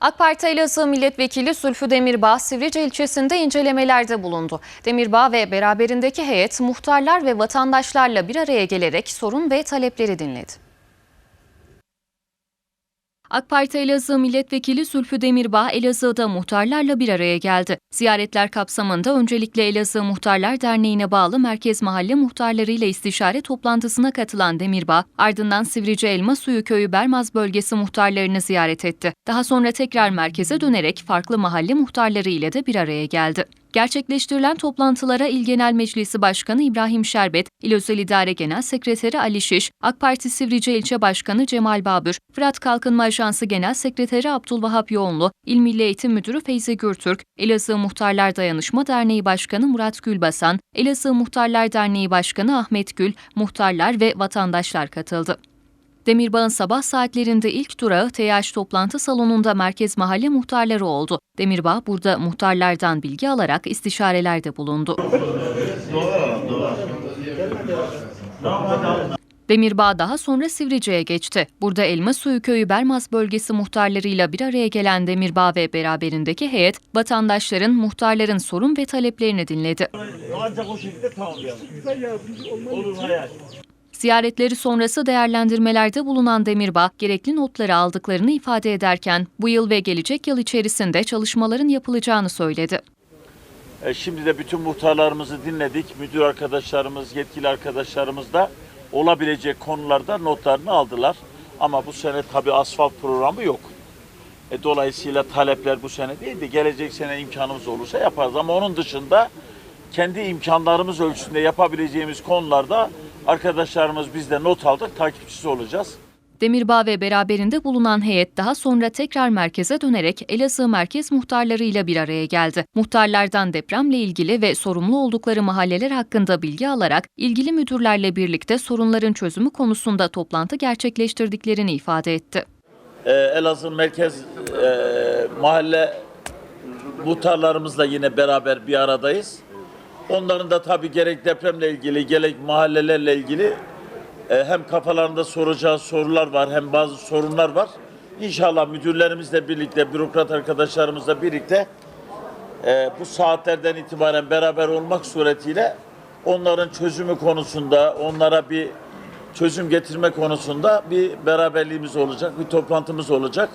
AK Parti Elazığ Milletvekili Zülfü Demirbağ, Sivrice ilçesinde incelemelerde bulundu. Demirbağ ve beraberindeki heyet muhtarlar ve vatandaşlarla bir araya gelerek sorun ve talepleri dinledi. AK Parti Elazığ Milletvekili Zülfü Demirbağ, Elazığ'da muhtarlarla bir araya geldi. Ziyaretler kapsamında öncelikle Elazığ Muhtarlar Derneği'ne bağlı Merkez Mahalle muhtarlarıyla istişare toplantısına katılan Demirbağ, ardından Sivrice Elma Suyu Köyü Bermaz bölgesi muhtarlarını ziyaret etti. Daha sonra tekrar merkeze dönerek farklı mahalle muhtarları ile de bir araya geldi. Gerçekleştirilen toplantılara İl Genel Meclisi Başkanı İbrahim Şerbet, İl Özel İdare Genel Sekreteri Ali Şiş, AK Parti Sivrice İlçe Başkanı Cemal Babür, Fırat Kalkınma Ajansı Genel Sekreteri Abdülvahap Yoğunlu, İl Milli Eğitim Müdürü Feyzi Gürtürk, Elazığ Muhtarlar Dayanışma Derneği Başkanı Murat Gülbasan, Elazığ Muhtarlar Derneği Başkanı Ahmet Gül, muhtarlar ve vatandaşlar katıldı. Demirbağ'ın sabah saatlerinde ilk durağı TH toplantı salonunda Merkez Mahalle muhtarları oldu. Demirbağ burada muhtarlardan bilgi alarak istişarelerde bulundu. Demirbağ daha sonra Sivrice'ye geçti. Burada Elma Suyu Köyü Bermaz bölgesi muhtarlarıyla bir araya gelen Demirbağ ve beraberindeki heyet, vatandaşların, muhtarların sorun ve taleplerini dinledi. Ancak o şekilde tamamlayalım. Olur hayal. Ziyaretleri sonrası değerlendirmelerde bulunan Demirbağ, gerekli notları aldıklarını ifade ederken bu yıl ve gelecek yıl içerisinde çalışmaların yapılacağını söyledi. E, şimdi de bütün muhtarlarımızı dinledik. Müdür arkadaşlarımız, yetkili arkadaşlarımız da olabilecek konularda notlarını aldılar. Ama bu sene tabii asfalt programı yok. E, dolayısıyla talepler bu sene değil de gelecek sene imkanımız olursa yaparız. Ama onun dışında kendi imkanlarımız ölçüsünde yapabileceğimiz konularda arkadaşlarımız biz de not aldık, takipçisi olacağız. Demirbağ ve beraberinde bulunan heyet daha sonra tekrar merkeze dönerek Elazığ merkez muhtarlarıyla bir araya geldi. Muhtarlardan depremle ilgili ve sorumlu oldukları mahalleler hakkında bilgi alarak ilgili müdürlerle birlikte sorunların çözümü konusunda toplantı gerçekleştirdiklerini ifade etti. Ee, Elazığ merkez e, mahalle muhtarlarımızla yine beraber bir aradayız. Onların da tabii gerek depremle ilgili gerek mahallelerle ilgili e, hem kafalarında soracağı sorular var hem bazı sorunlar var. İnşallah müdürlerimizle birlikte, bürokrat arkadaşlarımızla birlikte e, bu saatlerden itibaren beraber olmak suretiyle onların çözümü konusunda, onlara bir çözüm getirme konusunda bir beraberliğimiz olacak, bir toplantımız olacak.